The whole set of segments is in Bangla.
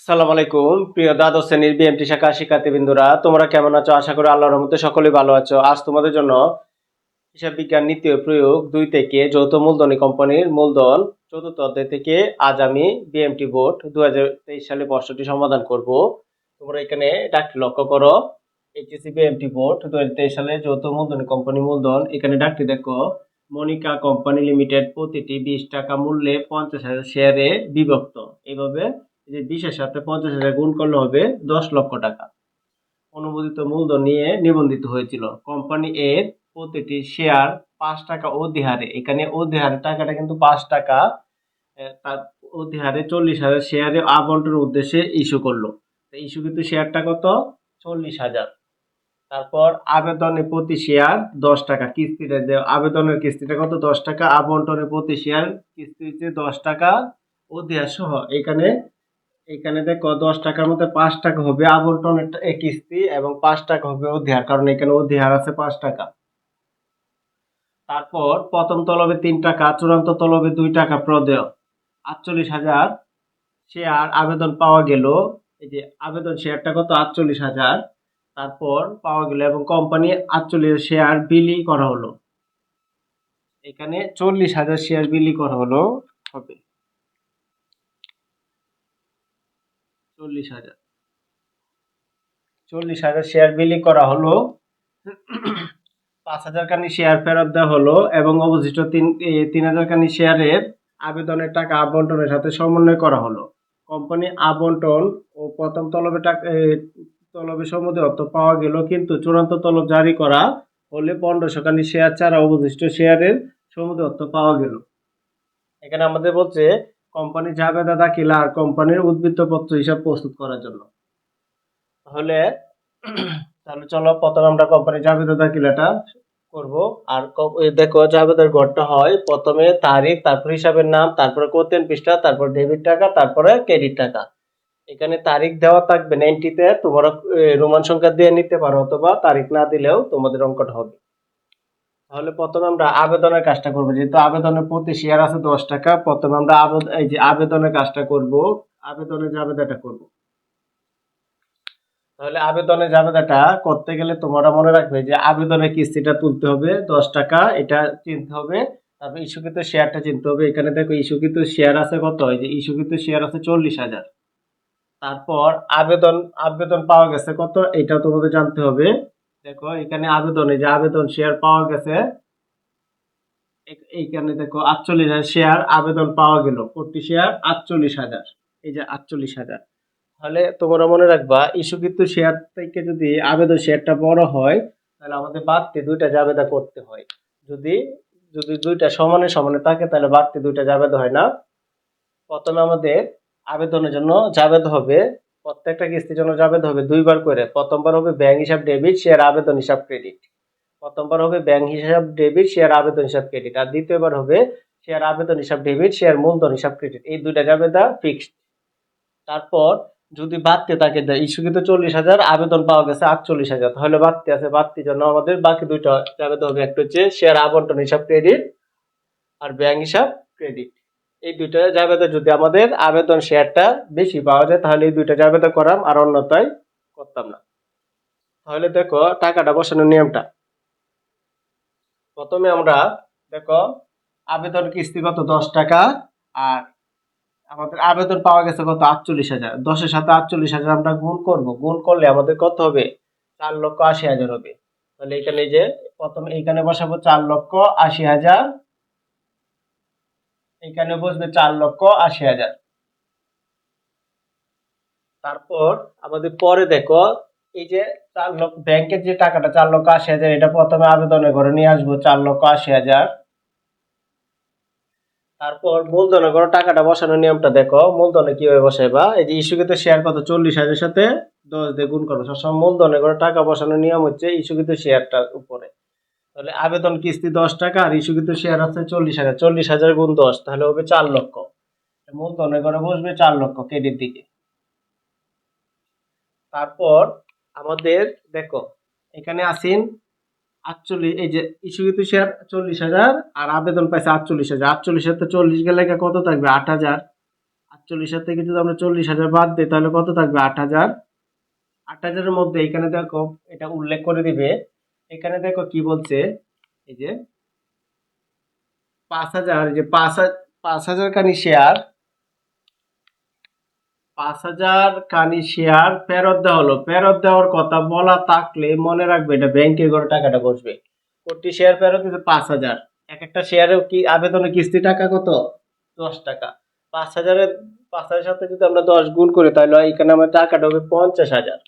আসসালামু আলাইকুম। প্রিয় দ্বাদশ শ্রেণির বিএমটি শাখা শিক্ষার্থীবৃন্দরা, তোমরা কেমন আছো? আশা করি আল্লাহর রহমতে সকলেই ভালো আছো। আজ তোমাদের জন্য হিসাব বিজ্ঞান নীতি প্রয়োগ দুই থেকে যৌথ মূলধনী কোম্পানির মূলধন চতুর্থ অধ্যায় থেকে আজ আমি বিএমটি বোর্ড দু হাজার তেইশ সালে প্রশ্নটি সমাধান করব। তোমরা এখানে ডাকটি লক্ষ্য করো। এইচএসসি বিএমটি বোর্ড দুই হাজার তেইশ সালে যৌথ মূলধনী কোম্পানি মূলধন। এখানে ডাকটি দেখো। মনিকা কোম্পানি লিমিটেড প্রতিটি বিশ টাকা মূল্যে পঞ্চাশ হাজার শেয়ারে বিভক্ত। এইভাবে এই যে বিশের সাথে পঞ্চাশ হাজার গুণ করলে হবে দশ লক্ষ টাকা। অনুমোদিত মূলধন নিয়ে নিবন্ধিত হয়েছিল। কোম্পানি এর প্রতিটি শেয়ার পাঁচ টাকা অধিহারে। এখানে অধিহারের টাকাটা কিন্তু পাঁচ টাকা তার অধিহারে চল্লিশ হাজার শেয়ারে আবন্টনের উদ্দেশ্যে ইস্যু করল। ইস্যু কিন্তু শেয়ারটা কত? চল্লিশ হাজার। তারপর আবেদনে প্রতি শেয়ার দশ টাকা। কিস্তিটা যে আবেদনের কিস্তিটা কত? দশ টাকা, আবন্টনের প্রতি শেয়ার কিস্তি হচ্ছে দশ টাকা অধিহার সহ। এখানে এখানে দেখো দশ টাকার মধ্যে পাঁচ টাকা হবে। আবন্টনের কিস্তি এবং পাঁচ টাকা হবে অধিহার, কারণ এখানে অধিহার আছে পাঁচ টাকা। তারপর প্রথম তলবে তিন টাকা, চূড়ান্ত তলবে দুই টাকা প্রদেয়। আটচল্লিশ হাজার শেয়ার আবেদন পাওয়া গেল। এই যে আবেদন শেয়ারটা কত? আটচল্লিশ হাজার। তারপর পাওয়া গেল এবং কোম্পানি আটচল্লিশ শেয়ার বিলি করা হলো। এখানে চল্লিশ হাজার শেয়ার বিলি করা হলো। হবে। চল্লিশ হাজার। চল্লিশ হাজার শেয়ার বিলি করা হলো। পাঁচ হাজার খানি শেয়ার ফেরত দেওয়া হলো এবং অবশিষ্ট তিন তিন হাজার খানি শেয়ারের আবেদনের টাকা আবন্টনের সাথে সমন্বয় করা হলো। কোম্পানি আবন্টন ও প্রথম তলবে টাকা এ, তলবে সম্বন্ধে অর্থ পাওয়া গেল কিন্তু চূড়ান্ত তলব জারি করা হলে পনেরোশো খানি শেয়ার ছাড়া অবশিষ্ট শেয়ারের সম্বন্ধে অর্থ পাওয়া গেল। এখানে আমাদের বলছে কোম্পানি দাখিল আর কোম্পানির উদ্বৃত্তপত্র হিসাব প্রস্তুত করার জন্য। তাহলে তাহলে চলো প্রথমে আমরা কোম্পানি জাবেদা কিলাটা করব। আর দেখো জাবেদার ঘরটা হয়। প্রথমে তারিখ, তারপর হিসাবের নাম, তারপরে কোতেন পৃষ্ঠা, তারপর ডেবিট টাকা, তারপরে ক্রেডিট টাকা। এখানে তারিখ দেওয়া থাকবে নাইনটিতে তোমরা রোমান সংখ্যা দিয়ে নিতে পারো অথবা তারিখ না দিলেও তোমাদের অঙ্কটা হবে। তাহলে প্রথমে আমরা আবেদনের কাজটা করব। যেহেতু আবেদনের প্রতি শেয়ার আছে দশ টাকা, প্রথমে আমরা আবেদন এই যে আবেদনের কাজটা করব। আবেদনের জাবেদাটা করব। তাহলে আবেদনের জাবেদাটা করতে গেলে তোমরা মনে রাখবে যে আবেদনের কিস্তিটা তুলতে হবে দশ টাকা, এটা চিনতে হবে। তারপর ইস্যুকৃত শেয়ারটা চিনতে হবে। এখানে দেখো ইস্যুকৃত শেয়ার আছে কত? এই যে ইস্যুকৃত শেয়ার আছে চল্লিশ হাজার। তারপর আবেদন আবেদন পাওয়া গেছে কত? এটা তোমাদের জানতে হবে। দেখো, এখানে আবেদন, এই যে আবেদন শেয়ার পাওয়া গেছে। এইখানে দেখো, আটচল্লিশ হাজার শেয়ার আবেদন পাওয়া গেল। প্রতি শেয়ার আটচল্লিশ হাজার। এই যে আটচল্লিশ হাজার। তাহলে তোমরা মনে রাখবা, ইস্যুকৃত শেয়ার থেকে যদি আবেদন শেয়ারটা বড় হয়, তাহলে আমাদের বাড়তি দুইটা জাবেদা করতে হয়। যদি যদি দুইটা সমানে সমানে থাকে, তাহলে বাড়তি দুইটা জাবেদা হয় না। প্রথমে আমাদের আবেদনের জন্য জাবেদ হবে প্রত্যেকটা কিস্তির জন্য জাবেদ হবে, দুইবার করে। প্রথমবার হবে ব্যাংক হিসাব ডেবিট শেয়ার আবেদন হিসাব ক্রেডিট প্রথমবার হবে ব্যাংক হিসাব ডেবিট শেয়ার আবেদন হিসাব ক্রেডিট আর দ্বিতীয়বার হবে শেয়ার আবেদন হিসাব ডেবিট শেয়ার মূলধন হিসাব ক্রেডিট এই দুইটা জাবেদা ফিক্সড তারপর যদি বাড়তে থাকে ইস্যুকৃত চল্লিশ হাজার, আবেদন পাওয়া গেছে আটচল্লিশ হাজার। তাহলে বাড়তি আছে বাড়তির জন্য আমাদের বাকি দুইটা জাবেদা হবে, একটা হচ্ছে শেয়ার আবন্টন হিসাব ক্রেডিট আর ব্যাংক হিসাব ক্রেডিট এই দুইটা জাবেদা যদি আমাদের আবেদন শেয়ারটা বেশি পাওয়া যায়, তাহলে এই দুইটা জাবেদা করাম আর অন্যতায় করতাম না। তাহলে দেখো, টাকাটা বসানোর নিয়মটা। প্রথমে আমরা দেখো আবেদন কিস্তি কত? দশ টাকা, আর আমাদের আবেদন পাওয়া গেছে কত? আটচল্লিশ হাজার। দশের সাথে আটচল্লিশ হাজার আমরা গুণ করব। গুণ করলে আমাদের কত হবে? চার লক্ষ আশি হাজার হবে। তাহলে এখানে যে, প্রথমে এইখানে বসাবো চার লক্ষ আশি হাজার এখানে বসবে চার লক্ষ আশি হাজার। তারপর আমাদের পরে দেখো, এই যে চার লক্ষ, ব্যাংকের যে টাকাটা, চার লক্ষ আশি হাজার, এটা প্রথমে আবেদনের ঘরে নিয়ে আসব, চার লক্ষ আশি হাজার। তারপর মূলধনের ঘরে টাকাটা বসানোর নিয়মটা দেখো, মূলধনে কীভাবে বসাইবা? এই যে ইস্যুকৃত শেয়ার কত? চল্লিশ হাজারের সাথে দশ দিয়ে গুণ করব। সবসময় মূলধনে ঘরে টাকা বসানোর নিয়ম হচ্ছে ইস্যুকৃত শেয়ারটার উপরে। তাহলে আবেদন কিস্তি দশ টাকা, আর ইস্যুকৃত শেয়ার আছে চল্লিশ হাজার। চল্লিশ হাজার গুণ দশ, তাহলে হবে চার লক্ষ। মূলধনের ঘরে বসবে চার লক্ষ ক্রেডিট দিকে। তারপর আমাদের, দেখো, এখানে আসিন আটচল্লিশ, এই যে ইস্যুকৃত শেয়ার চল্লিশ হাজার, আর আবেদন পাইছে আটচল্লিশ হাজার। আটচল্লিশ হাজার চল্লিশ গেলে কত থাকবে? আট হাজার। আটচল্লিশ হাজার থেকে যদি আমরা চল্লিশ হাজার বাদ দিই, তাহলে কত থাকবে? আট হাজার। আট হাজারের মধ্যে এখানে দেখো, এটা উল্লেখ করে দিবে এখানে দেখো কি বলছে? এই যে পাঁচ হাজার যে পাঁচ হাজার কানি শেয়ার পাঁচ হাজার কানি শেয়ার ফেরত দেওয়া হলো। ফেরত দেওয়ার কথা বলা থাকলে মনে রাখবে এটা ব্যাংকে করে টাকাটা বসবে। কোটি শেয়ার ফেরত দিতে পাঁচ হাজার। এক একটা শেয়ারের কি আবেদনের কিস্তি টাকা কত? দশ টাকা। পাঁচ হাজারের পাঁচ হাজারের সাথে যদি আমরা দশ গুণ করি, তাহলে এখানে আমার টাকাটা হবে পঞ্চাশ হাজার।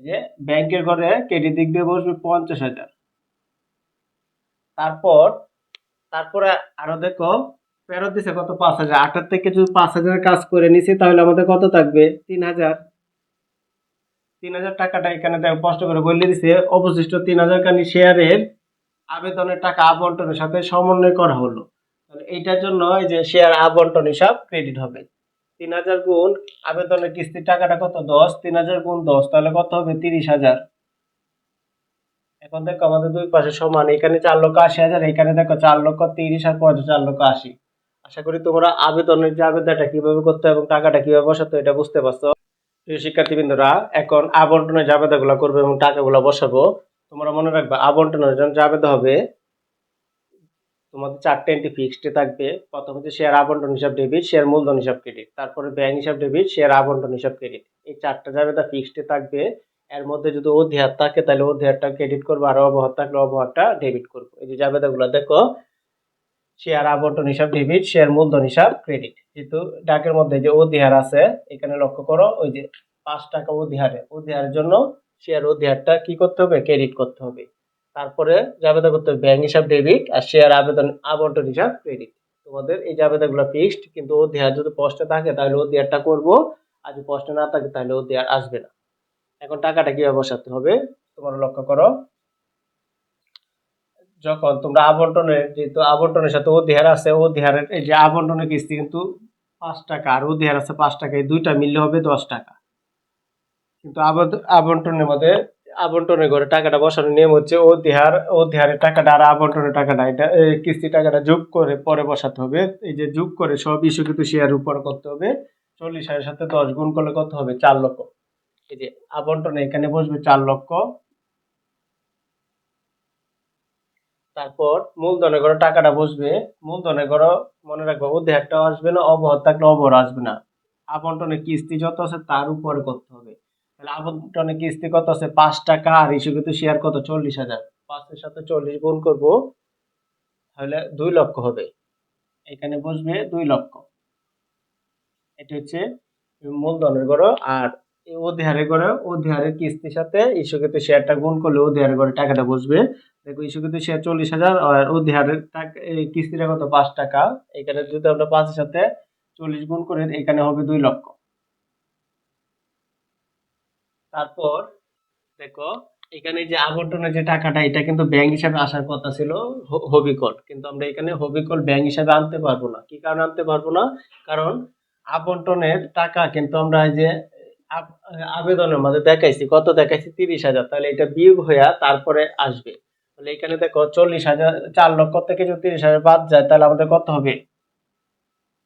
যে ব্যাংকের ঘরে ক্রেডিট দিক দিয়ে বসবে পঞ্চাশ হাজার। তারপর, তারপরে আরও দেখো, ফেরত দিছে কত? পাঁচ হাজার। আটার থেকে যদি পাঁচ হাজার কাজ করে নিছি, তাহলে আমাদের কত থাকবে? তিন হাজার। তিন হাজার টাকাটা এখানে দেখো কষ্ট করে বলে দিছে, অবশিষ্ট তিন হাজার কানি শেয়ারের আবেদনের টাকা আবন্টনের সাথে সমন্বয় করা হলো। এইটার জন্য এই যে শেয়ার আবন্টন হিসাব ক্রেডিট হবে। তিন হাজার গুণ আবেদনের কিস্তির টাকাটা কত? দশ। তিন হাজার গুণ দশ, তাহলে কত হবে? তিরিশ হাজার। এখন দেখো আমাদের দুই পাশে সমান। এখানে চার লক্ষ আশি হাজার, এখানে দেখো চার লক্ষ তিরিশ আর পঞ্চাশ চার লক্ষ আশি। আশা করি তোমরা আবেদনের যে আবেদনটা কীভাবে করতে এবং টাকাটা কীভাবে বসাতো এটা বুঝতে পারছ। প্রিয় শিক্ষার্থীবৃন্দরা, এখন আবন্টনের যে আবেদনগুলো করবে এবং টাকাগুলো বসাবো, তোমরা মনে রাখবে, আবন্টনের জন্য যে আবেদন হবে তোমাদের চারটে এন্ট্রি ফিক্সড থাকবে। প্রথম হচ্ছে শেয়ার আবন্টন হিসাব ডেবিট শেয়ার মূলধন হিসাব ক্রেডিট তারপরে ব্যাংক হিসাব ডেবিট শেয়ার আবন্টন হিসাব ক্রেডিট এই চারটা জাবেদা ফিক্সড থাকবে। এর মধ্যে যদি অধিহার থাকে, তাহলে অধিহারটা ক্রেডিট করব আর অবহার থাকলে অবহারটা ডেবিট করব। এই যে জাবেদাগুলো দেখো শেয়ার আবন্টন হিসাব ডেবিট শেয়ার মূলধন হিসাব ক্রেডিট যেহেতু ডাকের মধ্যে যে অধিহার আছে, এখানে লক্ষ্য করো, ওই যে পাঁচ টাকা অধিহারে। অধিহারের জন্য শেয়ার অধিহারটা কি করতে হবে? ক্রেডিট করতে হবে। তারপরে জাবেদা করতে হবে ব্যাংক হিসাব ডেবিট আর শেয়ার আবেদন আবন্টন হিসাব ক্রেডিট তোমাদের এই জাবেদাগুলো ফিক্সড কিন্তু অধিহার যদি পোস্টে থাকে, তাহলে ও দেয়ারটা করব, আর যদি পোস্টে না থাকে, তাহলে অধিহার আসবে না। এখন টাকাটা কীভাবে বসাতে হবে, তোমরা লক্ষ্য করো। যখন তোমরা আবন্টনের, যেহেতু আবন্টনের সাথে অধিহার আছে, অধিহারের এই যে আবন্টনের কিস্তি কিন্তু পাঁচ টাকা, আর অধিহার আছে পাঁচ টাকা, এই দুইটা মিললে হবে দশ টাকা। কিন্তু আবন্টনের মধ্যে আবন্টনের ঘরে টাকাটা বসানোর নিয়ম হচ্ছে অধিহার অধিহারের টাকাটা আর আবন্টনের টাকাটা, এটা কিস্তি টাকাটা যোগ করে পরে বসাতে হবে। এই যে যোগ করে সব ইস্যু কিন্তু শেয়ার উপর করতে হবে। চল্লিশ হাজারের সাথে দশ গুণ করলে কত হবে? চার লক্ষ। এই যে আবন্টনে এখানে বসবে চার লক্ষ। তারপর মূলধনের ঘরে টাকাটা বসবে। মূলধনের ঘরে মনে রাখব অধিহারটাও আসবে না, অবহর থাকলে অবহর আসবে না। আবন্টনে কিস্তি যত আছে তার উপরে করতে হবে। তাহলে কিস্তি কত আছে পাঁচ টাকা, আর ইস্যু কিন্তু শেয়ার কত? চল্লিশ হাজার। পাঁচের সাথে চল্লিশ গুণ করব, তাহলে দুই লক্ষ হবে। এখানে বসবে দুই লক্ষ। এটা হচ্ছে মূলধনের গড়, আর এই অধিহারের গড়ে, অধিহারের কিস্তির সাথে ইস্যু কিন্তু শেয়ারটা গুণ করলে অধিহারের গড়ে টাকাটা বসবে। দেখো ইস্যু শেয়ার চল্লিশ হাজার, আর অধিহারের টাকা কিস্তিটা কত? পাঁচ টাকা। এখানে যদি আমরা পাঁচের সাথে চল্লিশ গুণ করে, এখানে হবে দুই লক্ষ। তারপর দেখো, এখানে যে আবন্টনের যে টাকাটা, এটা কিন্তু ব্যাংক হিসাবে আসার কথা ছিল হবিকল। কিন্তু আমরা এখানে হবিকল ব্যাংক হিসাবে আনতে পারব না। কি কারণে আনতে পারব না? কারণ আবন্টনের টাকা কিন্তু আমরা যে আবেদনের মধ্যে দেখাইছি, কত দেখাইছি? তিরিশ হাজার। তাহলে এটা বিয়োগ হইয়া তারপরে আসবে। তাহলে এখানে দেখো, চল্লিশ হাজার, চার লক্ষ থেকে যদি তিরিশ হাজার বাদ যায়, তাহলে আমাদের কত হবে?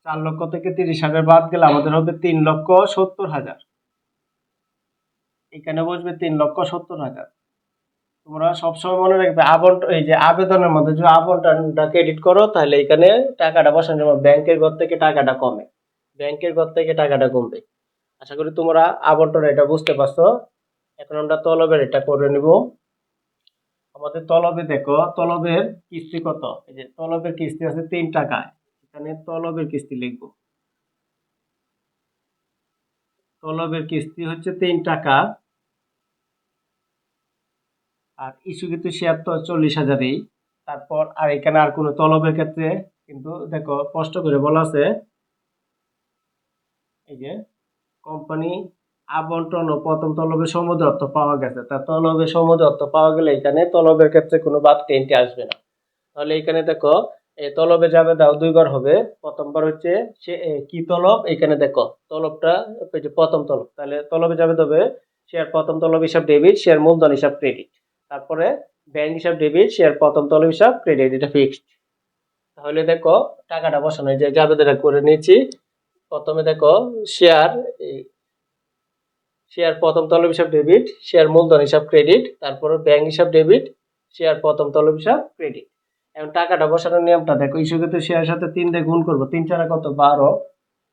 চার লক্ষ থেকে তিরিশ হাজার বাদ গেলে আমাদের হবে তিন লক্ষ সত্তর হাজার। এখানে বসবে? তিন লক্ষ সত্তর হাজার। তোমরা সবসময় মনে রাখবে, আবন্ট এই যে আবেদনের মধ্যে যদি আবন্টনটা ক্রেডিট করো, তাহলে এখানে টাকাটা বসানোর জন্য ব্যাংকের ঘর থেকে টাকাটা কমে। ব্যাংকের ঘর থেকে টাকাটা কমবে। আশা করি তোমরা আবন্টন এটা বুঝতে পারছ। এখন আমরা তলবের এটা করে নিব। আমাদের তলবে দেখো, তলবের কিস্তি কত? এই যে তলবের কিস্তি আছে তিন টাকায়। এখানে তলবের কিস্তি লিখব। তলবের কিস্তি হচ্ছে তিন টাকা। আর ইস্যু কিন্তু শেয়ার তো চল্লিশ হাজারই। তারপর আর এখানে আর কোনো তলবের ক্ষেত্রে কিন্তু দেখো, স্পষ্ট করে বলা আছে, এই যে কোম্পানি আবন্টন ও প্রথম তলবের সমুদ্র অর্থ পাওয়া গেছে। তা তলবের সমুদ্র অর্থ পাওয়া গেলে এখানে তলবের ক্ষেত্রে কোনো বাদ টেনটি আসবে না। তাহলে এখানে দেখো এই তলবে যাবে দাও দুই দুইবার হবে। প্রথমবার হচ্ছে সে কি তলব? এখানে দেখো, তলবটা প্রথম তলব। তাহলে তলবে যাবে তবে শেয়ার প্রথম তলব হিসাব ডেবিট শেয়ার মূলধন হিসাব ক্রেডিট। তারপরে ব্যাংক হিসাব ডেবিট শেয়ার প্রথম তলব হিসাব ক্রেডিট এটা ফিক্সড তাহলে দেখো টাকাটা বসানো যে জাবেদাটা করে নিয়েছি। প্রথমে দেখো শেয়ার শেয়ার প্রথম তলব হিসাব ডেবিট শেয়ার মূলধন হিসাব ক্রেডিট তারপরে ব্যাংক হিসাব ডেবিট শেয়ার প্রথম তলব হিসাব ক্রেডিট এখন টাকাটা বসানোর নিয়মটা দেখো ইস্যুকৃত শেয়ার সাথে তিন দিয়ে গুণ করব, তিন চারা কত? বারো,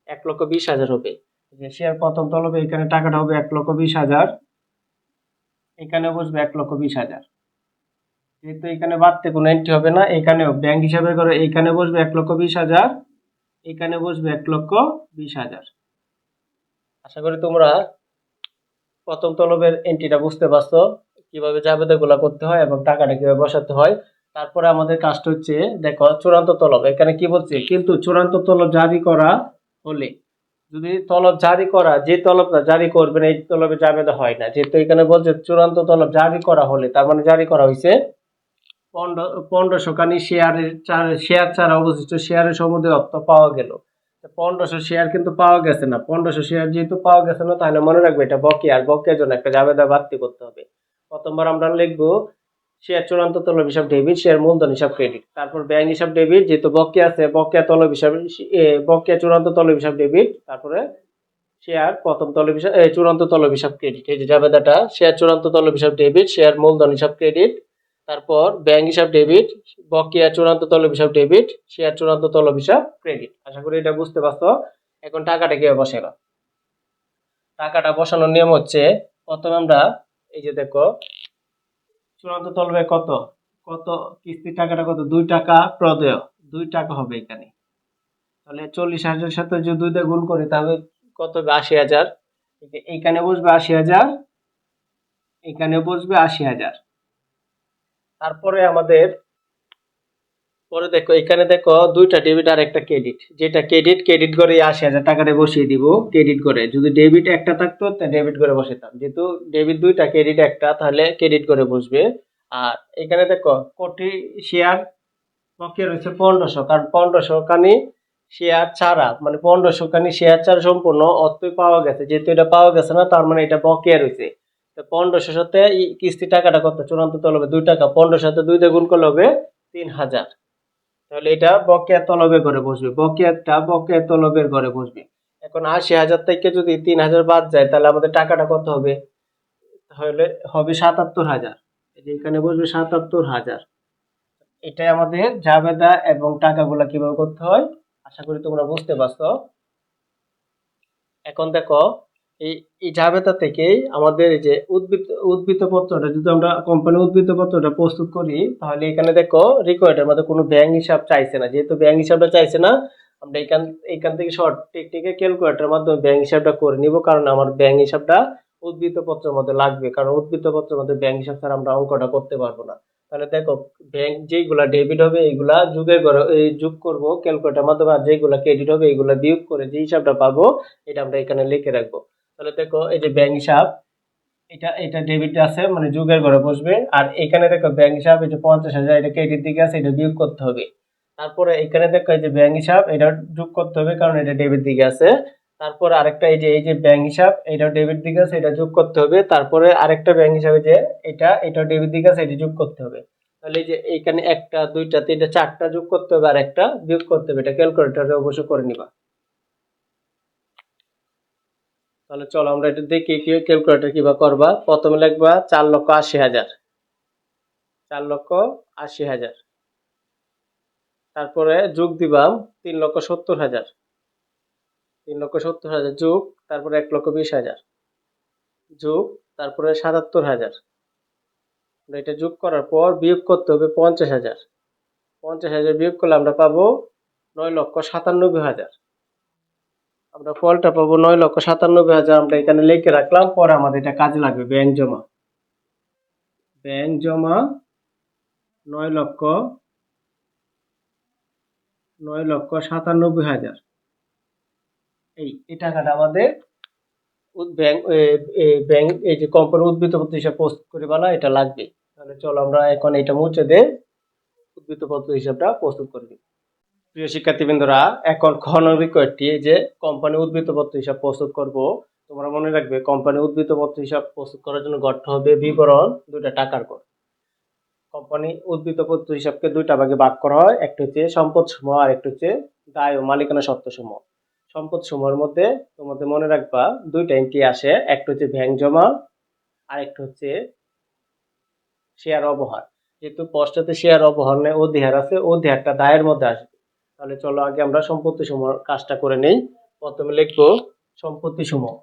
এক লক্ষ বিশ হাজার হবে। শেয়ার প্রথম তলবে, এখানে টাকাটা হবে এক লক্ষ বিশ হাজার। এখানে বসবে এক লক্ষ বিশ হাজার। যেহেতু এখানে বাড়তে কোনো এন্ট্রি হবে না, এখানেও ব্যাংক হিসাবে করে, এখানে বসবে এক লক্ষ বিশ হাজার, এখানে বসবে এক লক্ষ বিশ হাজার। আশা করি তোমরা প্রথম তলবের এন্ট্রিটা বুঝতে পারছ, কীভাবে জাবেদাগুলো করতে হয় এবং টাকাটা কীভাবে বসাতে হয়। তারপরে আমাদের কাজটা হচ্ছে, দেখো চূড়ান্ত তলব, এখানে কি বলছে? কিন্তু চূড়ান্ত তলব জারি করা হলে যদি তলব জারি করা, যে তলবটা জারি করবেন, এই তলবে জাবেদা হয় না। যেহেতু এখানে বলছে চূড়ান্ত তলব জারি করা হলে, তার মানে জারি করা হয়েছে পনেরো, পনেরোশো খানি শেয়ারের শেয়ার ছাড়া অবশিষ্ট শেয়ারের সম্বন্ধে অর্থ পাওয়া গেল। পনেরোশো শেয়ার কিন্তু পাওয়া গেছে না। পনেরোশো শেয়ার যেহেতু পাওয়া গেছে না, তাহলে মনে রাখবে এটা বকেয়া। আর বকেয়ার জন্য একটা জাবেদা বাড়তি করতে হবে। প্রথমবার আমরা লিখব শেয়ার, চূড়ান্ত তলব হিসাব ডেবিট, শেয়ার মূলধন হিসাব ক্রেডিট। তারপর ব্যাংক হিসাব ডেবিট, যেহেতু বকেয়া আছে, বকেয়া তলব হিসাব বকেয়া, চূড়ান্ত তলব হিসাব ডেবিট, তারপরে শেয়ার, প্রথম তলব হিসাব চূড়ান্ত তলব হিসাব ক্রেডিট। এই যে জাবেদাটা শেয়ার, চূড়ান্ত তলব হিসাব ডেবিট, শেয়ার, মূলধন হিসাব ক্রেডিট, তারপর ব্যাংক হিসাব ডেবিট, বকেয়া, চূড়ান্ত তলব হিসাব ডেবিট, শেয়ার, চূড়ান্ত তলব হিসাব ক্রেডিট। আশা করি এটা বুঝতে পারছ। এখন টাকাটা কীভাবে বসানো টাকাটা বসানোর নিয়ম হচ্ছে, প্রথমে আমরা, এই যে দেখো চূড়ান্ত তলবে কত? কত কিস্তির টাকাটা কত? দুই টাকা প্রদেয়। দুই টাকা হবে এখানে। তাহলে চল্লিশ হাজারের সাথে যদি দুই দিয়ে গুণ করি, তাহলে কত হবে? আশি হাজার। এই এইখানে বসবে আশি হাজার এখানে বসবে আশি হাজার। তারপরে আমাদের পরে দেখো, এখানে দেখো দুইটা ডেবিট আর একটা ক্রেডিট যেটা ক্রেডিট ক্রেডিট করে আশি হাজার টাকাটা বসিয়ে দিব ক্রেডিট করে। যদি ডেবিট একটা থাকতো ডেবিট করে বসাতাম যেহেতু ডেবিট দুইটা ক্রেডিট একটা, তাহলে ক্রেডিট করে বসবে। আর এখানে দেখো, কোটি শেয়ার বকেয়া রয়েছে পনেরোশো। কারণ পনেরোশো কানি শেয়ার ছাড়া মানে পনেরোশো কানি শেয়ার ছাড়া সম্পূর্ণ অর্থই পাওয়া গেছে। যেহেতু এটা পাওয়া গেছে না, তার মানে এটা বকেয়া রয়েছে। তো পনেরোশোর সাথে কিস্তি টাকাটা কত? চূড়ান্ত তলবে দুই টাকা। পনেরোর সাথে দুই দিয়ে করলে হবে তিন হাজার। তাহলে এটা বকেয়া তলবের ঘরে বসবে। বকেয়াটা বকেয়া তলবের ঘরে বসবে। এখন আশি হাজার থেকে যদি তিন হাজার বাদ যায়, তাহলে আমাদের টাকাটা কত হবে? তাহলে হবে সাতাত্তর হাজার। এখানে বসবে সাতাত্তর হাজার। এটাই আমাদের জাবেদা এবং টাকাগুলা কীভাবে করতে হয়, আশা করি তোমরা বুঝতে পারছ। এখন দেখো এই এই জাবেদা থেকেই আমাদের যে উদ্ভিদ উদ্ভিদ পত্রটা, যদি আমরা কোম্পানি উদ্ভিদ পত্রটা প্রস্তুত করি, তাহলে এখানে দেখো রিকোয়ার্ডের মধ্যে কোনো ব্যাংক হিসাব চাইছে না। যেহেতু ব্যাংক হিসাবটা চাইছে না, আমরা এখান এখান থেকে শর্ট টেকনিকে ক্যালকুলেটারের মাধ্যমে ব্যাংক হিসাবটা করে নিব, কারণ আমার ব্যাংক হিসাবটা উদ্ভিদ পত্রের মধ্যে লাগবে। কারণ উদ্ভিদ পত্রের মধ্যে ব্যাংক হিসাব ছাড়া আমরা অঙ্কটা করতে পারব না। তাহলে দেখো ব্যাংক যেগুলা ডেবিট হবে, এইগুলা যুগে করে এই যোগ করব ক্যালকুলেটারের মাধ্যমে আর যেগুলা ক্রেডিট হবে, এইগুলা বিয়োগ করে যে হিসাবটা পাবো, এটা আমরা এখানে লিখে রাখব। তাহলে দেখো, এই যে ব্যাংক হিসাব, এটা এটা ডেবিট আছে মানে যুগের ঘরে বসবে। আর এখানে দেখো ব্যাংক হিসাব, এই যে পঞ্চাশ হাজার, এটা ক্রেডিট দিকে আছে, এটা বিয়োগ করতে হবে। তারপরে এখানে দেখো এই যে ব্যাংক হিসাব এটা যোগ করতে হবে, কারণ এটা ডেবিট দিকে আছে। তারপরে আরেকটা, এই যে এই যে ব্যাংক হিসাব এটা ডেবিট দিকে আছে, এটা যোগ করতে হবে। তারপরে আরেকটা ব্যাংক হিসাবে যে, এটা এটা ডেবিট দিকে আছে, এটা যোগ করতে হবে। তাহলে এই যে এইখানে একটা, দুইটা, তিনটা, চারটা যোগ করতে হবে আর একটা বিয়োগ করতে হবে। এটা ক্যালকুলেটরে অবশ্যই করে নিবা। তাহলে চলো আমরা এটা দেখি কি ক্যালকুলেটর কীভাবে করবা। প্রথমে লিখবা চার লক্ষ আশি হাজার। চার লক্ষ আশি হাজার। তারপরে যোগ দিবাম তিন লক্ষ সত্তর হাজার। তিন লক্ষ সত্তর হাজার যোগ, তারপরে এক লক্ষ বিশ হাজার। যোগ, তারপরে সাতাত্তর হাজার। এটা যোগ করার পর বিয়োগ করতে হবে পঞ্চাশ হাজার। পঞ্চাশ হাজার বিয়োগ করলে আমরা পাবো নয় লক্ষ সাতানব্বই হাজার। আমরা ফলটা পাবো নয় লক্ষ সাতানব্বই হাজার আমরা এখানে লিখে রাখলাম। পরে আমাদের এটা কাজে লাগবে, ব্যাংক জমা। ব্যাংক জমা নয় লক্ষ নয় লক্ষ সাতানব্বই হাজার। এই এই টাকাটা আমাদের ব্যাংক ব্যাংক, এই যে কোম্পানি উদ্বৃত্ত পত্র হিসাব প্রস্তুত করে বানা, এটা লাগবে। তাহলে চলো আমরা এখন এটা মুছে দে উদ্বৃত্ত পত্র হিসাবটা প্রস্তুত করে দিই প্রিয় শিক্ষার্থীবৃন্দরা, এখন খন রিকোয়ার্ডটি যে কোম্পানি উদ্বৃত্ত পত্র হিসাব প্রস্তুত করব। তোমরা মনে রাখবে কোম্পানি উদ্বৃত্ত পত্র হিসাব প্রস্তুত করার জন্য গঠন হবে বিবরণ দুইটা টাকার কর কোম্পানি উদ্বৃত্ত পত্র হিসাবকে দুইটা ভাগে ভাগ করা হয়, একটা হচ্ছে সম্পদ সমূহ আর একটা হচ্ছে দায় ও মালিকানা সত্ত্ব সমূহ। সম্পদ সময়ের মধ্যে তোমাদের মনে রাখবা, দুইটা এন্ট্রি আসে, একটা হচ্ছে ব্যাংক জমা আর একটা হচ্ছে শেয়ার অবহার। যেহেতু পশ্চাতে শেয়ার অবহার নেই অধিহার আছে, অধিহারটা দায়ের মধ্যে আসবে। তাহলে চলো আগে আমরা সম্পত্তি সমূহ কাজটা করে নেই। প্রথমে লিখব সম্পত্তি সমূহ।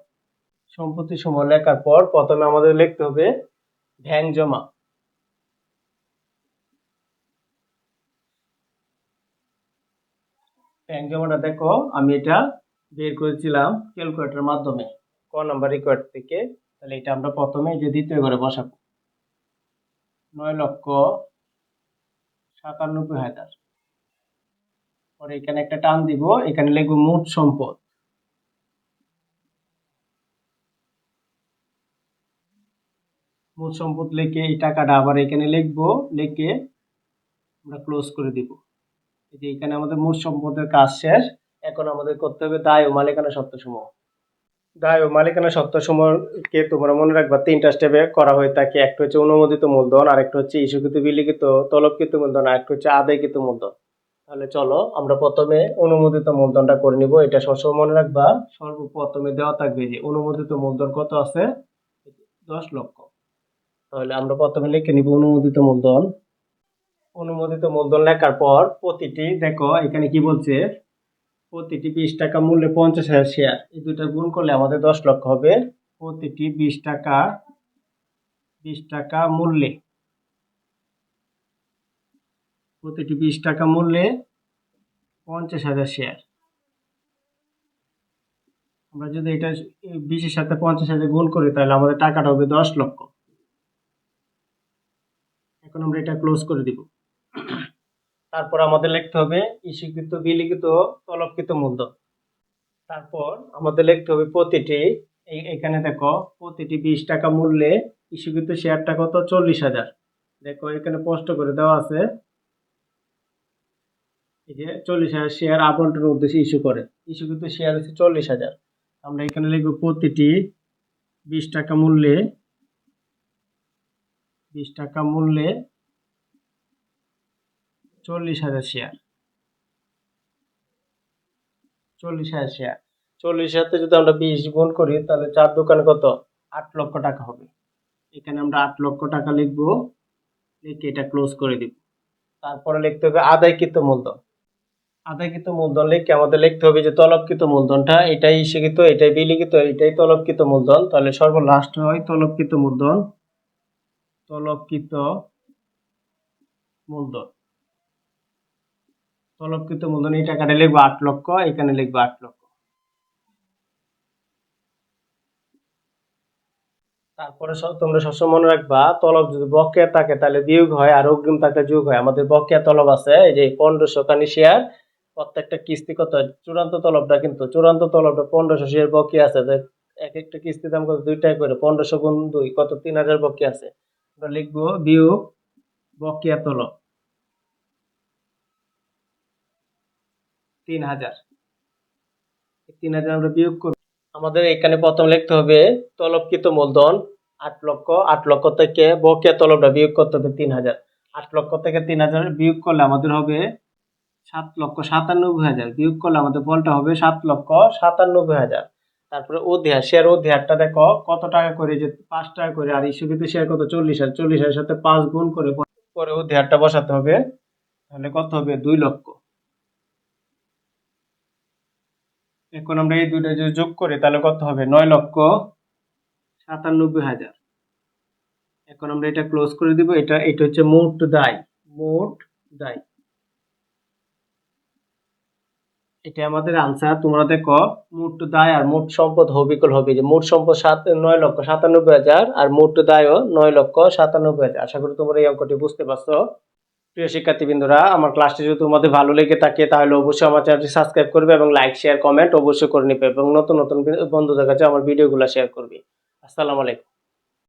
সম্পত্তি সমূহ লেখার পর প্রথমে আমাদের লিখতে হবে ব্যাংক জমা। ব্যাংক জমাটা দেখো, আমি এটা বের করেছিলাম ক্যালকুলেটরের মাধ্যমে। ক নাম্বার রেকর্ড থেকে, তাহলে এটা আমরা প্রথমে যে দ্বিতীয় ঘরে বসাবো। নয় লক্ষ সাতানব্বই হাজার। পরে এখানে একটা টান দিব, এখানে লিখব মোট সম্পদ। মোট সম্পদ লিখে এই টাকাটা আবার এখানে লিখব, লিখে আমরা ক্লোজ করে দিব। এই যে এখানে আমাদের মোট সম্পদের কাজ শেষ, এখন আমাদের করতে হবে দায় ও মালিকানা সত্ত্বসমূহ দায় ও মালিকানা সত্ত্বসমূহকে তোমরা মনে রাখবা, তিনটা স্টেপে করা হয়ে থাকে একটা হচ্ছে অনুমোদিত মূলধন আর একটা হচ্ছে ইস্যুকৃত বিলিখিত, তলবকৃত মূলধন আর একটা হচ্ছে আদায়কৃত মূলধন। তাহলে চলো, আমরা প্রথমে অনুমোদিত মূলধনটা করে নিব। এটা সবসময় মনে রাখবা, সর্বপ্রথমে দেওয়া থাকবে যে অনুমোদিত মূলধন কত আছে? দশ লক্ষ। তাহলে আমরা প্রথমে লিখে নিব অনুমোদিত মূলধন। অনুমোদিত মূলধন লেখার পর প্রতিটি, দেখো, এখানে কি বলছে? প্রতিটি বিশ টাকা মূল্যে পঞ্চাশ হাজার শেয়ার এই দুইটা গুণ করলে আমাদের দশ লক্ষ হবে। প্রতিটি বিশ টাকা বিশ টাকা মূল্যে। প্রতিটি বিশ টাকা মূল্যে পঞ্চাশ হাজার শেয়ার আমরা যদি এটা বিশের সাথে পঞ্চাশ হাজার গুণ করি, তাহলে আমাদের টাকাটা হবে দশ লক্ষ। এখন আমরা এটা ক্লোজ করে দিব। তারপর আমাদের লিখতে হবে ইস্যুকৃত, বিলিখিত, তলবকৃত মূলধন। তারপর আমাদের লিখতে হবে প্রতিটি এখানে দেখো, প্রতিটি বিশ টাকা মূল্যে ইস্যুকৃত শেয়ারটা কত? চল্লিশ হাজার। দেখো, এখানে স্পষ্ট করে দেওয়া আছে যে চল্লিশ হাজার শেয়ার আবন্টনের উদ্দেশ্যে ইস্যু করে। ইস্যুকৃত শেয়ার হচ্ছে চল্লিশ হাজার। আমরা এখানে লিখব প্রতিটি বিশ টাকা মূল্যে বিশ টাকা মূল্যে চল্লিশ হাজার শেয়ার চল্লিশ হাজার শেয়ার চল্লিশ হাজার যদি আমরা বিশ গুণ করি, তাহলে চার দোকানে কত? আট লক্ষ টাকা হবে। এখানে আমরা আট লক্ষ টাকা লিখব, লিখে এটা ক্লোজ করে দিব। তারপরে লিখতে হবে আদায়কৃত মূলধন। আদায়কৃত মূলধন লিখে আমাদের লিখতে হবে যে তলবকৃত মূলধনটা, এটাই ইস্যুকৃত, এটাই বিলিখিত, এটাই তলবকৃত মূলধন। তাহলে সর্বলাস্ট হয় তলবকৃত মূলধন তলবকৃত মূলধন। তলবকৃত মূলধন, এই টাকাটা লিখব আট লক্ষ, এখানে লিখব আট লক্ষ। তারপরে তোমরা সবসময় মনে রাখবা, তলব যদি বকেয়া থাকে তাহলে বিয়োগ হয় আর অগ্রিম থাকলে যোগ হয়। আমাদের বকেয়া তলব আছে, এই যে পনেরোশো খানি শেয়ার প্রত্যেকটা কিস্তি কত? চূড়ান্ত তলবটা কিন্তু, চূড়ান্ত তলবটা পনেরোশো শেয়ার বকেয়া আছে, যে এক একটা কিস্তি দাম কত? দুই টাকা করে, পনেরোশো গুণ দুই, কত? তিন হাজার বকেয়া আছে। আমরা লিখব বিয়োগ বকেয়া তলব। তিন হাজার। তিন হাজার আমরা বিয়োগ করব। আমাদের এখানে প্রথম লিখতে হবে, তলবকৃত মূলধন আট লক্ষ আট লক্ষ থেকে বকেয়া তলবটা বিয়োগ করতে হবে তিন হাজার। আট লক্ষ থেকে তিন হাজার বিয়োগ করলে আমাদের হবে সাত লক্ষ সাতানব্বই হাজার। বিয়োগ করলে আমাদের বলটা হবে সাত লক্ষ সাতানব্বই হাজার। তারপরে অধিহার শেয়ার অধিহারটা দেখো, কত টাকা করে যে পাঁচ টাকা করে, আর ইস্যুকৃত শেয়ার কত? চল্লিশ হাজার। চল্লিশ হাজার সাথে পাঁচ গুণ করে পরে অধিহারটা বসাতে হবে। তাহলে কত হবে? দুই লক্ষ। এখন আমরা এই দুইটা যোগ করি, তাহলে কত হবে? নয় লক্ষ সাতানব্বই হাজার। এখন আমরা এটা ক্লোজ করে দিব। এটা এটা হচ্ছে মোট দায়। মোট দায়। এটা আমাদের আনসার তোমরা দেখো, মোট দায় আর মোট সম্পদ হবিকল হবে যে মোট সম্পদ সাত, নয় লক্ষ সাতানব্বই হাজার আর মোট দায়ও নয় লক্ষ সাতানব্বই হাজার। আশা করি তোমরা এই অঙ্কটি বুঝতে পারছ। প্রিয় শিক্ষার্থীবৃন্দরা, আমার ক্লাসটি যদি তোমাদের ভালো লেগে থাকে, তাহলে অবশ্যই আমার চ্যানেলটি সাবস্ক্রাইব করবে এবং লাইক শেয়ার কমেন্ট অবশ্যই করে নেবে এবং নতুন নতুন বন্ধুদের কাছে আমার ভিডিওগুলো শেয়ার করবে। আসসালামু আলাইকুম।